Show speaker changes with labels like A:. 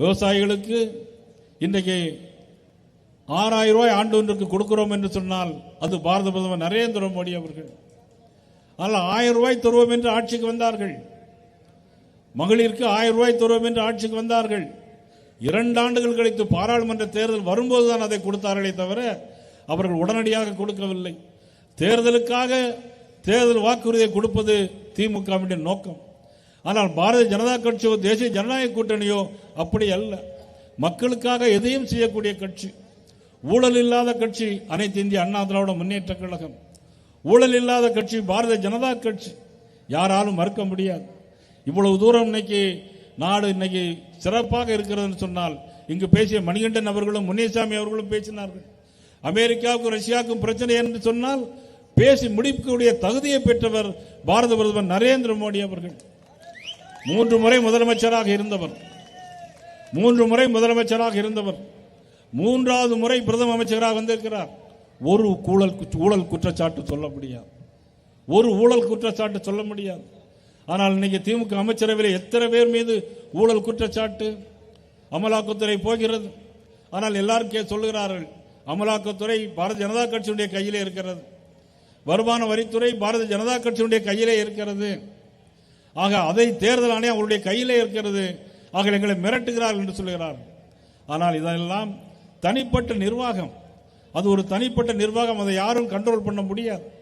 A: விவசாயிகளுக்கு இன்றைக்கு ஆறாயிரம் ரூபாய் ஆண்டு ஒன்றுக்கு கொடுக்கிறோம் என்று சொன்னால் அது பாரத பிரதமர் நரேந்திர மோடி அவர்கள். ஆனால் ஆயிரம் ரூபாய் தருவோம் என்று ஆட்சிக்கு வந்தார்கள். மகளிருக்கு ஆயிரம் ரூபாய் தருவோம் என்று ஆட்சிக்கு வந்தார்கள். இரண்டு ஆண்டுகள் கழித்து பாராளுமன்ற தேர்தல் வரும்போது தான் அதை கொடுத்தார்களே தவிர அவர்கள் உடனடியாக கொடுக்கவில்லை. தேர்தலுக்காக தேர்தல் வாக்குறுதியை கொடுப்பது திமுகவினுடைய நோக்கம். ஆனால் பாரதிய ஜனதா கட்சியோ தேசிய ஜனநாயக கூட்டணியோ அப்படி அல்ல. மக்களுக்காக எதையும் செய்யக்கூடிய கட்சி. ஊழல் இல்லாத கட்சி அனைத்து இந்திய அண்ணா திராவிட முன்னேற்ற கழகம். ஊழல் இல்லாத கட்சி பாரதிய ஜனதா கட்சி. யாராலும் மறுக்க முடியாது. இவ்வளவு தூரம் இன்னைக்கு நாடு இன்னைக்கு சிறப்பாக இருக்கிறதுன்னு சொன்னால் இங்கு பேசிய மணிகண்டன் அவர்களும் முனியசாமி அவர்களும் பேசினார்கள். அமெரிக்காவுக்கும் ரஷ்யாவுக்கும் பிரச்சனை என்று சொன்னால் பேசி முடிக்கக்கூடிய தகுதியை பெற்றவர் பாரத பிரதமர் நரேந்திர மோடி அவர்கள். மூன்று முறை முதலமைச்சராக இருந்தவர். மூன்று முறை முதலமைச்சராக இருந்தவர். மூன்றாவது முறை பிரதம அமைச்சராக வந்திருக்கிறார். ஒரு ஊழல் குற்ற- ஊழல் குற்றச்சாட்டு சொல்ல முடியாது. ஒரு ஊழல் குற்றச்சாட்டு சொல்ல முடியாது. ஆனால் இன்னைக்கு திமுக அமைச்சரவையில் எத்தனை பேர் மீது ஊழல் குற்றச்சாட்டு? அமலாக்கத்துறை போகிறது. ஆனால் எல்லாரும் கே சொல்லுகிறார்கள் அமலாக்கத்துறை பாரதிய ஜனதா கட்சியுடைய கையிலே இருக்கிறது. வருமான வரித்துறை பாரதிய ஜனதா கட்சியுடைய கையிலே இருக்கிறது. ஆக அதை தேர்தல் ஆணையம் அவருடைய கையிலே இருக்கிறது. ஆக எங்களை மிரட்டுகிறார்கள் என்று சொல்லுகிறார். ஆனால் இதெல்லாம் தனிப்பட்ட நிர்வாகம். அது ஒரு தனிப்பட்ட நிர்வாகம். அதை யாரும் கண்ட்ரோல் பண்ண முடியாது.